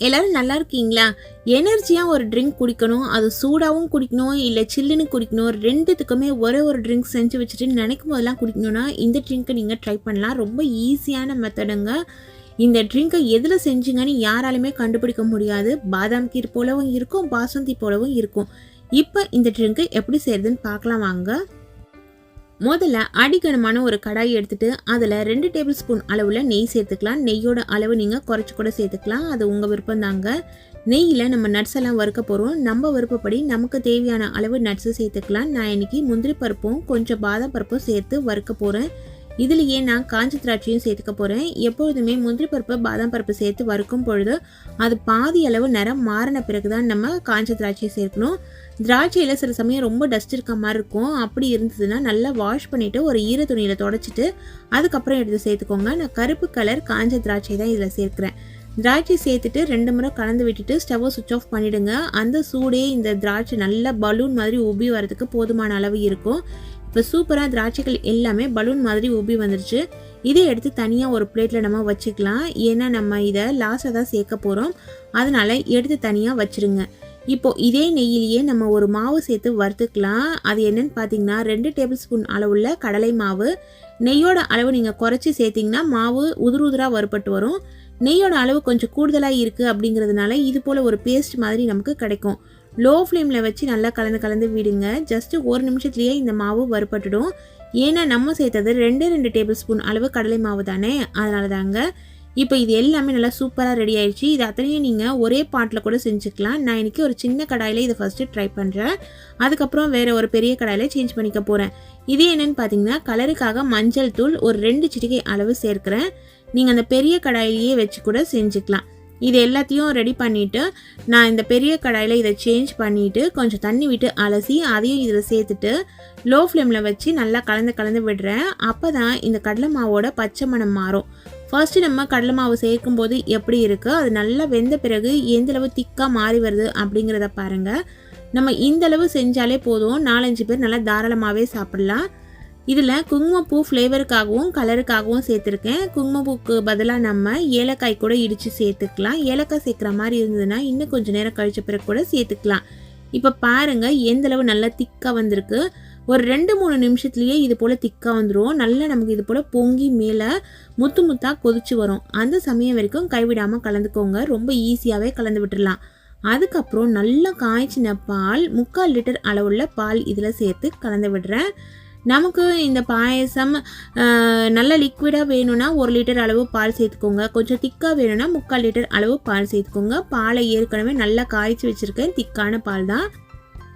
எல்லாரும் நல்லா இருக்கீங்களா? எனர்ஜியாக ஒரு ட்ரிங்க் குடிக்கணும் அது சூடாகவும் குடிக்கணும் இல்லை சில்லுன்னு குடிக்கணும் ரெண்டுத்துக்குமே ஒரே ஒரு ட்ரிங்க் செஞ்சு வச்சுட்டு நினைக்கும் போதெல்லாம் குடிக்கணும்னா இந்த ட்ரிங்க்கை நீங்கள் ட்ரை பண்ணலாம். ரொம்ப ஈஸியான மெத்தடுங்க இந்த ட்ரிங்கை எதில் செஞ்சீங்கன்னு யாராலுமே கண்டுபிடிக்க முடியாது. பாதாம் கீர் போலவும் இருக்கும் பாசந்தி போலவும் இருக்கும். இப்போ இந்த ட்ரிங்க்கு எப்படி செய்யறதுன்னு பார்க்கலாம் வாங்க. முதல்ல அடிக்கனமான ஒரு கடாய் எடுத்துட்டு அதில் ரெண்டு டேபிள் ஸ்பூன் அளவில் நெய் சேர்த்துக்கலாம். நெய்யோட அளவு நீங்கள் குறைச்சி கூட சேர்த்துக்கலாம். அது உங்கள் விருப்பம் தாங்க. நெய்யில் நம்ம நட்ஸ் எல்லாம் வறுக்க போகிறோம் நம்ம விருப்பப்படி நமக்கு தேவையான அளவு நட்ஸு சேர்த்துக்கலாம். நான் இன்னைக்கு முந்திரி பருப்பும் கொஞ்சம் பாதாம் பருப்பும் சேர்த்து வறுக்க போகிறேன் இதுலேயே நான் காஞ்ச திராட்சையும் சேர்த்துக்க போகிறேன் எப்பொழுதுமே முந்திரி பருப்பு பாதாம் பருப்பு சேர்த்து வறுக்கும் பொழுது அது பாதி அளவு நிறம் மாறின பிறகு தான் நம்ம காஞ்ச திராட்சையை சேர்க்கணும். திராட்சையில் சில சமயம் ரொம்ப டஸ்ட் இருக்க மாதிரி இருக்கும். அப்படி இருந்ததுன்னா நல்லா வாஷ் பண்ணிவிட்டு ஒரு ஈர துணியில் தொடச்சிட்டு அதுக்கப்புறம் எடுத்து சேர்த்துக்கோங்க. நான் கருப்பு கலர் காஞ்ச திராட்சை தான் இதில் சேர்க்குறேன். திராட்சை சேர்த்துட்டு ரெண்டு முறை கலந்து விட்டுட்டு ஸ்டவ்வை சுவிச் ஆஃப் பண்ணிவிடுங்க அந்த சூடே இந்த திராட்சை நல்லா பலூன் மாதிரி உபி வரதுக்கு போதுமான அளவு இருக்கும். இப்போ சூப்பராக திராட்சைகள் எல்லாமே பலூன் மாதிரி உப்பி வந்துருச்சு. இதை எடுத்து தனியாக ஒரு பிளேட்டில் நம்ம வச்சுக்கலாம். ஏன்னா நம்ம இதை லாஸ்ட்டாக தான் சேர்க்க போகிறோம் அதனால் எடுத்து தனியாக வச்சுருங்க. இப்போது இதே நெய்யிலேயே நம்ம ஒரு மாவு சேர்த்து வறுத்துக்கலாம். அது என்னென்னு பார்த்தீங்கன்னா ரெண்டு டேபிள் ஸ்பூன் அளவுள்ள கடலை மாவு. நெய்யோட அளவு நீங்கள் குறைச்சி சேர்த்திங்கன்னா மாவு உதிர் உதிராக வறுபட்டு வரும். நெய்யோட அளவு கொஞ்சம் கூடுதலாக இருக்குது அப்படிங்கிறதுனால இது போல் ஒரு பேஸ்ட் மாதிரி நமக்கு கிடைக்கும். லோ ஃப்ளேமில் வச்சு நல்லா கலந்து கலந்து விடுங்க. ஜஸ்ட்டு ஒரு நிமிஷத்துலேயே இந்த மாவு வறுபட்டுடும். ஏன்னா நம்ம சேர்த்தது ரெண்டு ரெண்டு டேபிள் ஸ்பூன் அளவு கடலை மாவு தானே? அதனால தாங்க. இப்போ இது எல்லாமே நல்லா சூப்பராக ரெடி ஆயிடுச்சு. இது அத்தனையும் நீங்கள் ஒரே பாட்டில் கூட செஞ்சுக்கலாம். நான் இன்றைக்கி ஒரு சின்ன கடாயில் இதை ஃபஸ்ட்டு ட்ரை பண்ணுறேன் அதுக்கப்புறம் வேறு ஒரு பெரிய கடாயில் சேஞ்ச் பண்ணிக்க போகிறேன் இது என்னென்னு பார்த்தீங்கன்னா கலருக்காக மஞ்சள் தூள் ஒரு ரெண்டு சிட்டிகை அளவு சேர்க்குறேன். நீங்கள் அந்த பெரிய கடாயிலேயே வச்சு கூட செஞ்சுக்கலாம். இது எல்லாத்தையும் ரெடி பண்ணிவிட்டு நான் இந்த பெரிய கடாயில் இதை சேஞ்ச் பண்ணிவிட்டு கொஞ்சம் தண்ணி விட்டு அலசி அதையும் இதில் சேர்த்துட்டு லோ ஃப்ளேமில் வச்சு நல்லா கலந்து கலந்து விடுறேன். அப்போ தான் இந்த கடலை மாவோட பச்சை மணம் மாறும். ஃபர்ஸ்ட்டு நம்ம கடலை மாவு சேர்க்கும் போது எப்படி இருக்குது அது நல்லா வெந்த பிறகு எந்தளவு திக்காக மாறி வருது அப்படிங்கிறத பாருங்கள் நம்ம இந்தளவு செஞ்சாலே போதும். நாலஞ்சு பேர் நல்லா தாராளமாகவே சாப்பிட்லாம். இதில் குங்குமப்பூ ஃப்ளேவருக்காகவும் கலருக்காகவும் சேர்த்துருக்கேன். குங்குமப்பூக்கு பதிலாக நம்ம ஏலக்காய் கூட இடித்து சேர்த்துக்கலாம். ஏலக்காய் சேர்க்குற மாதிரி இருந்ததுன்னா இன்னும் கொஞ்சம் நேரம் கழிச்ச பிறகு கூட சேர்த்துக்கலாம். இப்போ பாருங்கள் எந்தளவு நல்லா திக்காக வந்திருக்கு. ஒரு ரெண்டு மூணு நிமிஷத்துலேயே இது போல் திக்காக வந்துடும் நல்லா நமக்கு இது போல் பொங்கி மேலே முத்து முத்தாக கொதிச்சு வரும். அந்த சமயம் வரைக்கும் கைவிடாமல் கலந்துக்கோங்க. ரொம்ப ஈஸியாகவே கலந்து விட்டுடலாம் அதுக்கப்புறம் நல்லா காய்ச்சின பால் முக்கால் லிட்டர் அளவுள்ள பால் இதில் சேர்த்து கலந்து விடுறேன். நமக்கு இந்த பாயசம் நல்ல லிக்விடாக வேணும்னா ஒரு லிட்டர் அளவு பால் சேர்த்துக்கோங்க. கொஞ்சம் திக்காக வேணும்னா முக்கால் லிட்டர் அளவு பால் சேர்த்துக்கோங்க. பாலை ஏற்கனவே நல்லா காய்ச்சி வச்சுருக்கேன். திக்கான பால் தான்.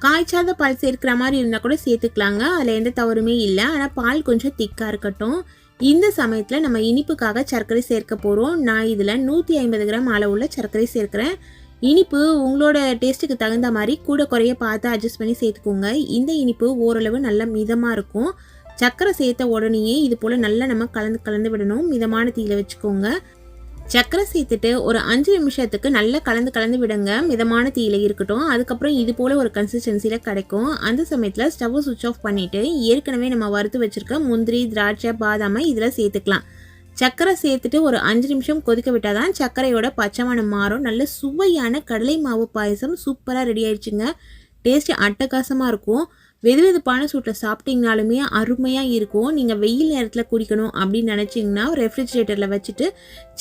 காய்ச்சாத பால் சேர்க்கிற மாதிரி இருந்தால் கூட சேர்த்துக்கலாங்க. அதில் எந்த தவறுமே இல்லை. ஆனால் பால் கொஞ்சம் திக்காக இருக்கட்டும். இந்த சமயத்தில் நம்ம இனிப்புக்காக சர்க்கரை சேர்க்க போகிறோம் நான் இதில் நூற்றி ஐம்பது கிராம் அளவுள்ள சர்க்கரை சேர்க்குறேன். இனிப்பு உங்களோட டேஸ்ட்டுக்கு தகுந்த மாதிரி கூட குறைய பார்த்து அட்ஜஸ்ட் பண்ணி சேர்த்துக்கோங்க. இந்த இனிப்பு ஓரளவு நல்ல மிதமாக இருக்கும். சர்க்கரை சேர்த்த உடனேயே இது போல் நல்லா நம்ம கலந்து கலந்து விடணும். மிதமான தீயில் வச்சுக்கோங்க. சர்க்கரை சேர்த்துட்டு ஒரு அஞ்சு நிமிஷத்துக்கு நல்லா கலந்து கலந்து விடுங்க. மிதமான தீயில இருக்கட்டும். அதுக்கப்புறம் இது போல் ஒரு கன்சிஸ்டன்சியில் கிடைக்கும். அந்த சமயத்தில் ஸ்டவ்வை சுவிச் ஆஃப் பண்ணிவிட்டு ஏற்கனவே நம்ம வறுத்து வச்சுருக்க முந்திரி திராட்சை பாதாமை இதில் சேர்த்துக்கலாம். சர்க்கரை சேர்த்துட்டு ஒரு அஞ்சு நிமிஷம் கொதிக்க விட்டால் தான் சர்க்கரையோட பச்சை மணம் மாறும். நல்ல சுவையான கடலை மாவு பாயசம் சூப்பராக ரெடி ஆயிடுச்சுங்க. டேஸ்ட் அட்டகாசமாக இருக்கும். வெது வெதுப்பான சூட்டில் சாப்பிட்டீங்கனாலுமே அருமையாக இருக்கும். நீங்கள் வெயில் நேரத்தில் குடிக்கணும் அப்படின்னு நினச்சிங்கன்னா ரெஃப்ரிஜிரேட்டரில் வச்சுட்டு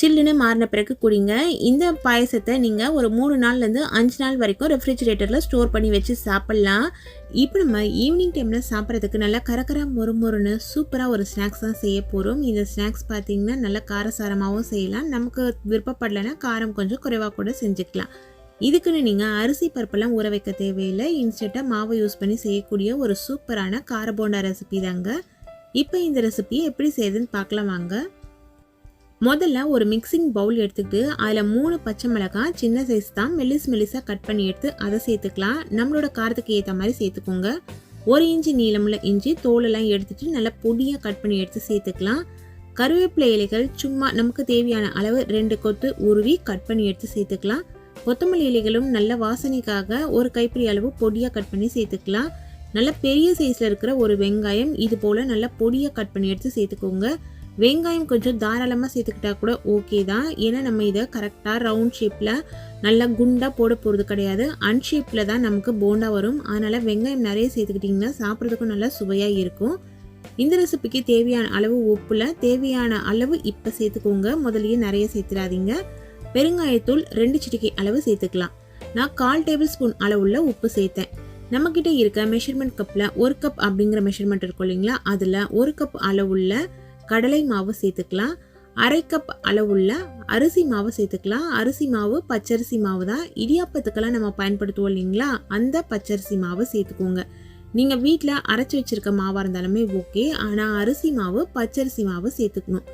சில்லுன்னு மாறின பிறகு குடிங்க. இந்த பாயசத்தை நீங்கள் ஒரு மூணு நாள்லேருந்து அஞ்சு நாள் வரைக்கும் ரெஃப்ரிஜிரேட்டரில் ஸ்டோர் பண்ணி வச்சு சாப்பிட்லாம். இப்போ நம்ம ஈவினிங் டைமில் சாப்பிட்றதுக்கு நல்லா கரக்கரா மொறு மொறுன்னு சூப்பராக ஒரு ஸ்நாக்ஸ் தான் செய்ய போகிறோம் இந்த ஸ்நாக்ஸ் பார்த்திங்கன்னா நல்லா காரசாரமாகவும் செய்யலாம். நமக்கு விருப்பப்படலைன்னா காரம் கொஞ்சம் குறைவாக கூட செஞ்சுக்கலாம். இதுக்குன்னு நீங்கள் அரிசி பருப்பெல்லாம் ஊற வைக்க தேவையில்லை. இன்ஸ்டண்ட்டாக மாவை யூஸ் பண்ணி செய்யக்கூடிய ஒரு சூப்பரான காரபோண்டா ரெசிபி தாங்க. இப்போ இந்த ரெசிபியை எப்படி செய்யுதுன்னு பார்க்கலாம் வாங்க. முதல்ல ஒரு மிக்சிங் பவுல் எடுத்துக்கிட்டு அதில் மூணு பச்சை மிளகாய் சின்ன சைஸ் தான் மெல்லிஸ் மெல்லிஸாக கட் பண்ணி எடுத்து அதை சேர்த்துக்கலாம். நம்மளோட காரத்துக்கு ஏற்ற மாதிரி சேர்த்துக்கோங்க. ஒரு இன்ச்சு நீளமுள்ள இஞ்சி தோலெல்லாம் எடுத்துட்டு நல்லா பொடியாக கட் பண்ணி எடுத்து சேர்த்துக்கலாம். கருவேப்பிலை இலைகள் சும்மா நமக்கு தேவையான அளவு ரெண்டு கொத்து உருவி கட் பண்ணி எடுத்து சேர்த்துக்கலாம். கொத்தமல்லி இலைகளும் நல்ல வாசனைக்காக ஒரு கைப்பிடி அளவு பொடியாக கட் பண்ணி சேர்த்துக்கலாம். நல்ல பெரிய சைஸில் இருக்கிற ஒரு வெங்காயம் இது போல் நல்லா பொடியாக கட் பண்ணி எடுத்து சேர்த்துக்கோங்க. வெங்காயம் கொஞ்சம் தாராளமாக சேர்த்துக்கிட்டா கூட ஓகே தான். ஏன்னா நம்ம இதை கரெக்டாக ரவுண்ட் ஷேப்பில் நல்லா குண்டாக போட போகிறது கிடையாது. அன்ஷேப்பில் தான் நமக்கு போண்டா வரும். அதனால் வெங்காயம் நிறைய சேர்த்துக்கிட்டிங்கன்னா சாப்பிட்றதுக்கும் நல்லா சுவையாக இருக்கும். இந்த ரெசிபிக்கு தேவையான அளவு உப்பில் தேவையான அளவு இப்போ சேர்த்துக்கோங்க. முதலியே நிறைய சேர்த்துடாதீங்க. பெருங்காயத்தூள் ரெண்டு சிட்டிக்கை அளவு சேர்த்துக்கலாம். நான் கால் டேபிள் ஸ்பூன் அளவுள்ள உப்பு சேர்த்தேன். நம்மக்கிட்ட இருக்க மெஷர்மெண்ட் கப்பில் ஒரு கப் அப்படிங்கிற மெஷர்மெண்ட் இருக்கும் இல்லைங்களா? அதில் ஒரு கப் அளவுள்ள கடலை மாவு சேர்த்துக்கலாம். அரை கப் அளவுள்ள அரிசி மாவு சேர்த்துக்கலாம். அரிசி மாவு பச்சரிசி மாவு தான். இடியாப்பத்துக்கெல்லாம் நம்ம பயன்படுத்துவோம் இல்லைங்களா? அந்த பச்சரிசி மாவு சேர்த்துக்கோங்க. நீங்கள் வீட்டில் அரைச்சி வச்சிருக்க மாவாக இருந்தாலுமே ஓகே ஆனால் அரிசி மாவு பச்சரிசி மாவு சேர்த்துக்கணும்.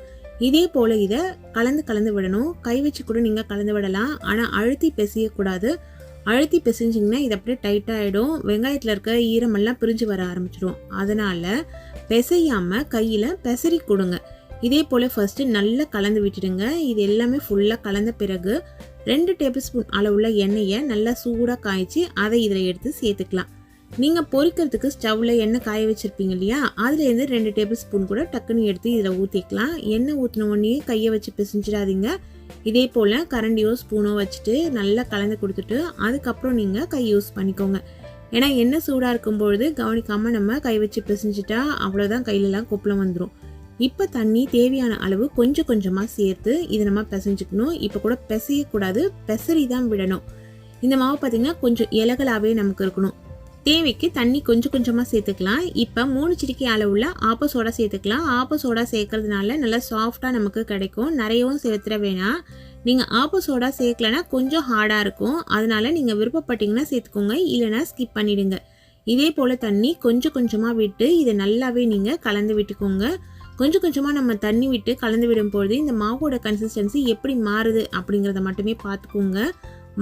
இதே போல் இதை கலந்து கலந்து விடணும். கை வச்சு கூட நீங்கள் கலந்து விடலாம். ஆனால் அழுத்தி பிசையக்கூடாது. அழுத்தி பிசைஞ்சிங்கன்னா இது அப்படியே டைட்டாக ஆகிடும் வெங்காயத்தில் இருக்க ஈரமெல்லாம் பிரிஞ்சு வர ஆரம்பிச்சிடும் அதனால் பிசையாமல் கையில் பிசறி கொடுங்க. இதே போல் ஃபஸ்ட்டு நல்லா கலந்து விட்டுடுங்க. இது எல்லாமே ஃபுல்லாக கலந்த பிறகு ரெண்டு டேபிள் ஸ்பூன் அளவுள்ள எண்ணெயை நல்லா சூடாக காய்ச்சி அதை இதில் எடுத்து சேர்த்துக்கலாம். நீங்கள் பொரிக்கிறதுக்கு ஸ்டவ்வில் எண்ணெய் காய வச்சுருப்பீங்க இல்லையா? அதுலேருந்து ரெண்டு டேபிள் ஸ்பூன் கூட டக்குன்னு எடுத்து இதில் ஊற்றிக்கலாம் எண்ணெய் ஊற்றின உடனே கையை வச்சு பிசைஞ்சிடாதீங்க. இதே போல் கரண்டியோ ஸ்பூனோ வச்சுட்டு நல்லா கலந்து கொடுத்துட்டு அதுக்கப்புறம் நீங்கள் கை யூஸ் பண்ணிக்கோங்க. ஏன்னா எண்ணெய் சூடாக இருக்கும்பொழுது கவனிக்காமல் நம்ம கை வச்சு பிசைஞ்சிட்டா அவ்வளோதான் கையிலலாம் கொப்பளம் வந்துடும் இப்போ தண்ணி தேவையான அளவு கொஞ்சம் கொஞ்சமாக சேர்த்து இதை நம்ம பிசைஞ்சுக்கணும். இப்போ கூட பிசையக்கூடாது பெசரி தான் விடணும். இந்த மாவு பார்த்திங்கன்னா கொஞ்சம் இலகலாகவே நமக்கு இருக்கணும். தேவைக்கு தண்ணி கொஞ்சம் கொஞ்சமாக சேர்த்துக்கலாம். இப்போ மூணு சிட்டிக்கை அளவுள்ள ஆப்ப சோடா சேர்த்துக்கலாம். ஆப்ப சோடா சேர்க்கறதுனால நல்லா சாஃப்டாக நமக்கு கிடைக்கும். நிறையவும் சேர்த்துட வேணாம். நீங்கள் ஆப்ப சோடா சேர்க்கலனா கொஞ்சம் ஹார்டாக இருக்கும். அதனால் நீங்கள் விருப்பப்பட்டீங்கன்னா சேர்த்துக்கோங்க. இல்லைனா ஸ்கிப் பண்ணிவிடுங்க இதே போல் தண்ணி கொஞ்சம் கொஞ்சமாக விட்டு இதை நல்லாவே நீங்கள் கலந்து விட்டுக்கோங்க. கொஞ்சம் கொஞ்சமாக நம்ம தண்ணி விட்டு கலந்து விடும்பொழுது இந்த மாவோட கன்சிஸ்டன்சி எப்படி மாறுது அப்படிங்கிறத மட்டுமே பார்த்துக்கோங்க.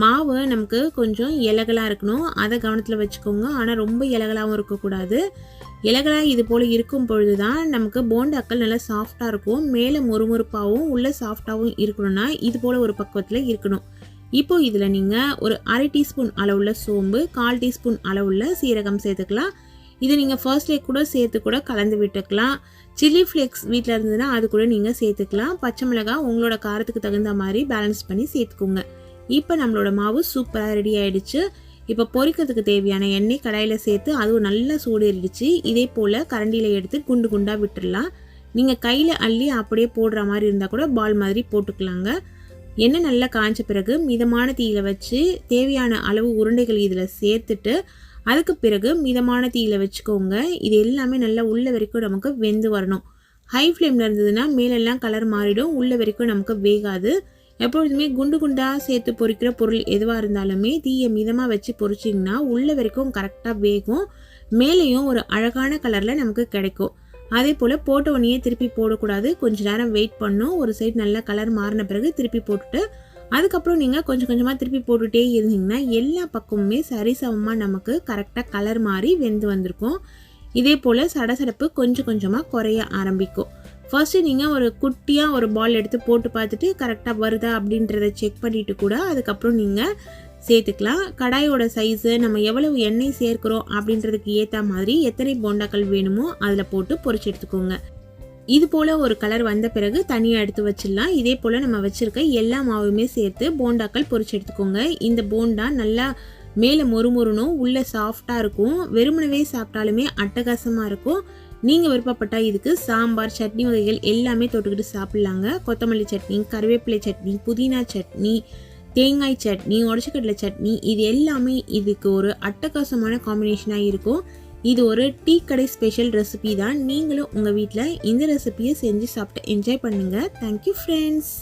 மாவு நமக்கு கொஞ்சம் இலகலாக இருக்கணும். அதை கவனத்தில் வச்சுக்கோங்க. ஆனால் ரொம்ப இலகலாகவும் இருக்கக்கூடாது. இலகலாக இது போல் இருக்கும் பொழுது தான் நமக்கு போண்டாக்கள் நல்லா சாஃப்டாக இருக்கும். மேலே மொறுமொறுப்பாகவும் உள்ளே சாஃப்டாகவும் இருக்கணும்னா இது போல் ஒரு பக்குவத்தில் இருக்கணும். இப்போ இதில் நீங்கள் ஒரு அரை டீஸ்பூன் அளவுள்ள சோம்பு கால் டீஸ்பூன் அளவுள்ள சீரகம் சேர்த்துக்கலாம். இதை நீங்கள் ஃபர்ஸ்ட் கூட சேர்த்து கூட கலந்து விட்டுக்கலாம். சில்லி ஃப்ளேக்ஸ் வீட்டில் இருந்ததுன்னா அது கூட நீங்கள் சேர்த்துக்கலாம். பச்சை மிளகாய் உங்களோட காரத்துக்கு தகுந்த மாதிரி பேலன்ஸ் பண்ணி சேர்த்துக்கோங்க. இப்போ நம்மளோட மாவு சூப்பராக ரெடி ஆகிடுச்சு இப்போ பொரிக்கிறதுக்கு தேவையான எண்ணெய் கடாயில் சேர்த்து அதுவும் நல்லா சூடேறிடுச்சு. இதே போல் கரண்டியில் எடுத்து குண்டு குண்டாக விட்டுடலாம் நீங்கள் கையில் அள்ளி அப்படியே போடுற மாதிரி இருந்தால் கூட பால் மாதிரி போட்டுக்கலாங்க. எண்ணெய் நல்லா காய்ச்ச பிறகு மிதமான தீயில் வச்சு தேவையான அளவு உருண்டைகள் இதில் சேர்த்துட்டு அதுக்கு பிறகு மிதமான தீயில் வச்சுக்கோங்க. இது எல்லாமே நல்லா உள்ள வரைக்கும் நமக்கு வெந்து வரணும். ஹை ஃப்ளேமில் இருந்ததுன்னா மேலெல்லாம் கலர் மாறிடும். உள்ள வரைக்கும் நமக்கு வேகாது. எப்பொழுதுமே குண்டு குண்டாக சேர்த்து பொரிக்கிற பொருள் எதுவாக இருந்தாலுமே தீயை மிதமாக வச்சு பொரிச்சிங்கன்னா உள்ள வரைக்கும் கரெக்டாக வேகும். மேலேயும் ஒரு அழகான கலரில் நமக்கு கிடைக்கும். அதே போல் போட்ட உடனே திருப்பி போடக்கூடாது. கொஞ்ச நேரம் வெயிட் பண்ணும். ஒரு சைடு நல்லா கலர் மாறின பிறகு திருப்பி போட்டுட்டு அதுக்கப்புறம் நீங்கள் கொஞ்சம் கொஞ்சமாக திருப்பி போட்டுகிட்டே இருந்தீங்கன்னா எல்லா பக்கமுமே சரிசமமாக நமக்கு கரெக்டாக கலர் மாறி வெந்து வந்திருக்கும். இதே போல் சடசடப்பு கொஞ்சம் கொஞ்சமாக குறைய ஆரம்பிக்கும். ஃபர்ஸ்ட்டு நீங்கள் ஒரு குட்டியாக ஒரு பால் எடுத்து போட்டு பார்த்துட்டு கரெக்டாக வருதா அப்படின்றத செக் பண்ணிவிட்டு கூட அதுக்கப்புறம் நீங்கள் சேர்த்துக்கலாம். கடாயோட சைஸு நம்ம எவ்வளவு எண்ணெய் சேர்க்குறோம் அப்படின்றதுக்கு ஏற்ற மாதிரி எத்தனை போண்டாக்கள் வேணுமோ அதில் போட்டு பொறிச்சு எடுத்துக்கோங்க. இது போல் ஒரு கலர் வந்த பிறகு தனியாக எடுத்து வச்சிடலாம். இதே போல் நம்ம வச்சுருக்க எல்லா மாவுமே சேர்த்து போண்டாக்கள் பொறிச்சு எடுத்துக்கோங்க. இந்த போண்டா நல்லா மேலே மொறுமொறுனும் உள்ளே சாஃப்டாக இருக்கும். வெறுமனவே சாப்பிட்டாலுமே அட்டகாசமாக இருக்கும். நீங்கள் விருப்பப்பட்டால் இதுக்கு சாம்பார் சட்னி வகைகள் எல்லாமே தொட்டுக்கிட்டு சாப்பிட்லாங்க. கொத்தமல்லி சட்னி கருவேப்பிலை சட்னி புதினா சட்னி தேங்காய் சட்னி உடச்சிக்கடலை சட்னி இது எல்லாமே இதுக்கு ஒரு அட்டகாசமான காம்பினேஷனாக இருக்கும். இது ஒரு டீ கடை ஸ்பெஷல் ரெசிபி தான். நீங்களும் உங்கள் வீட்டில் இந்த ரெசிபியை செஞ்சு சாப்பிட்டு என்ஜாய் பண்ணுங்கள் தேங்க்யூ ஃப்ரெண்ட்ஸ்